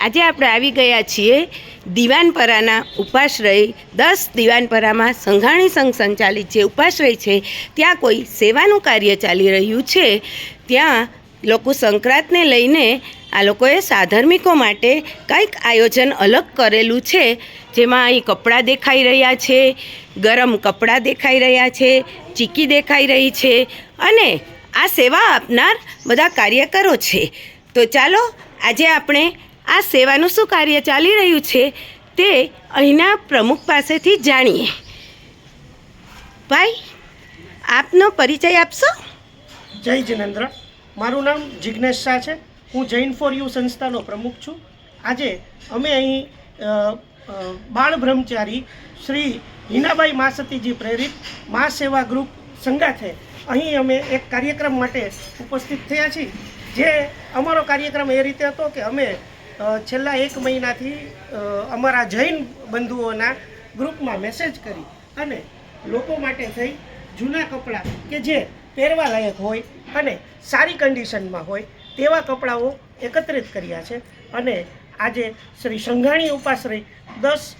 આજે આપણે આવી ગયા છીએ દિવાનપરાના ઉપાશ્રય, દસ દિવાનપરામાં સંઘાણી સંઘ સંચાલિત જે ઉપાશ્રય છે, ત્યાં કોઈ સેવાનું કાર્ય ચાલી રહ્યું છે. ત્યાં લોકો સંક્રાંતને લઈને આ લોકોએ સાધર્મિકો માટે કંઈક આયોજન અલગ કરેલું છે. જેમાં અહીં કપડાં દેખાઈ રહ્યા છે, ગરમ કપડાં દેખાઈ રહ્યા છે, ચીકી દેખાઈ રહી છે અને આ સેવા આપનાર બધા કાર્યકરો છે. તો ચાલો આજે આપણે આ સેવાનું શું કાર્ય ચાલી રહ્યું છે તે અહીંના પ્રમુખ પાસેથી જાણીએ. ભાઈ, આપનો પરિચય આપશો? જય જિનેન્દ્ર. મારું નામ જિજ્ઞેશ શાહ છે. હું જૈન ફોર યુ સંસ્થાનો પ્રમુખ છું. આજે અમે અહીં બાળ બ્રહ્મચારી શ્રી હિનાબાઈ માસતીજી પ્રેરિત મા સેવા ગ્રુપ સંગાથે અહીં અમે એક કાર્યક્રમ માટે ઉપસ્થિત થયા છીએ. જે અમારો કાર્યક્રમ એ રીતે હતો કે અમે છેલ્લા એક મહિનાથી અમારા જૈન બંધુઓના ગ્રુપમાં મેસેજ કરી અને લોકો માટે થઈ જૂના કપડાં કે જે પહેરવા લાયક હોય અને સારી કન્ડિશનમાં હોય તેવા કપડાઓ એકત્રિત કર્યા છે. અને આજે શ્રી સંઘાણી ઉપાશ્રય દસ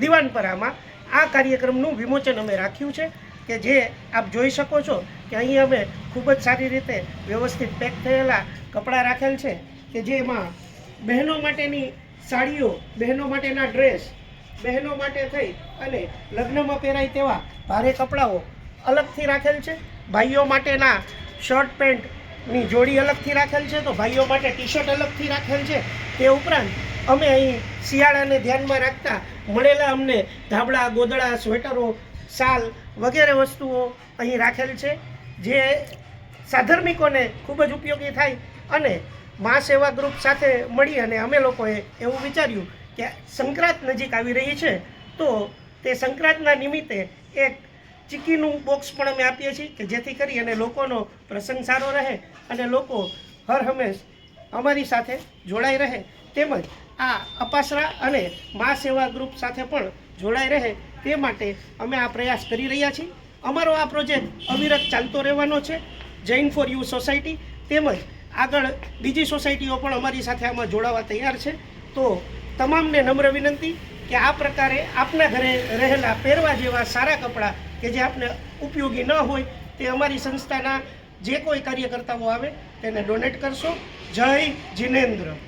દિવાનપરામાં આ કાર્યક્રમનું વિમોચન અમે રાખ્યું છે કે જે આપ જોઈ શકો છો કે અહીં અમે ખૂબ જ સારી રીતે વ્યવસ્થિત પેક થયેલા કપડાં રાખેલ છે કે જેમાં બહેનો માટેની સાડીઓ, બહેનો માટેના ડ્રેસ બહેનો માટે થઈ અને લગ્નમાં પહેરાય તેવા ભારે કપડાઓ અલગથી રાખેલ છે. ભાઈઓ માટેના શર્ટ પેન્ટની જોડી અલગથી રાખેલ છે. તો ભાઈઓ માટે ટી શર્ટ અલગથી રાખેલ છે. તે ઉપરાંત અમે અહીં શિયાળાને ધ્યાનમાં રાખતા મળેલા અમને ધાબળા, ગોદડા, સ્વેટરો, શાલ વગેરે વસ્તુઓ અહીં રાખેલ છે, જે સાધર્મિકોને ખૂબ જ ઉપયોગી થાય અને મા સેવા ગ્રુપ સાથે મળી અને અમે લોકોએ એવું વિચાર્યું કે સંક્રાંત નજીક આવી રહી છે, તો તે સંક્રાંતના નિમિત્તે એક ચીકીનું બોક્સ પણ અમે આપીએ છીએ કે જેથી કરી અને લોકોનો પ્રસંગ સારો રહે અને લોકો હર હંમેશ અમારી સાથે જોડાઈ રહે. તેમજ આ અપાસરા અને મા સેવા ગ્રુપ સાથે પણ જોડાઈ રહે તે માટે અમે આ પ્રયાસ કરી રહ્યા છીએ. અમારો આ પ્રોજેક્ટ અવિરત ચાલતો રહેવાનો છે. જૈન ફોર યુ સોસાયટી તેમજ આગળ બીજી સોસાયટીઓ પણ અમારી સાથે આમાં જોડાવા તૈયાર છે. તો તમામને નમ્ર વિનંતી કે આ પ્રકારે આપના ઘરે રહેલા પહેરવા જેવા સારા કપડાં કે જે આપને ઉપયોગી ન હોય તે અમારી સંસ્થાના જે કોઈ કાર્યકર્તાઓ આવે તેને ડોનેટ કરશો. જય જિનેન્દ્ર.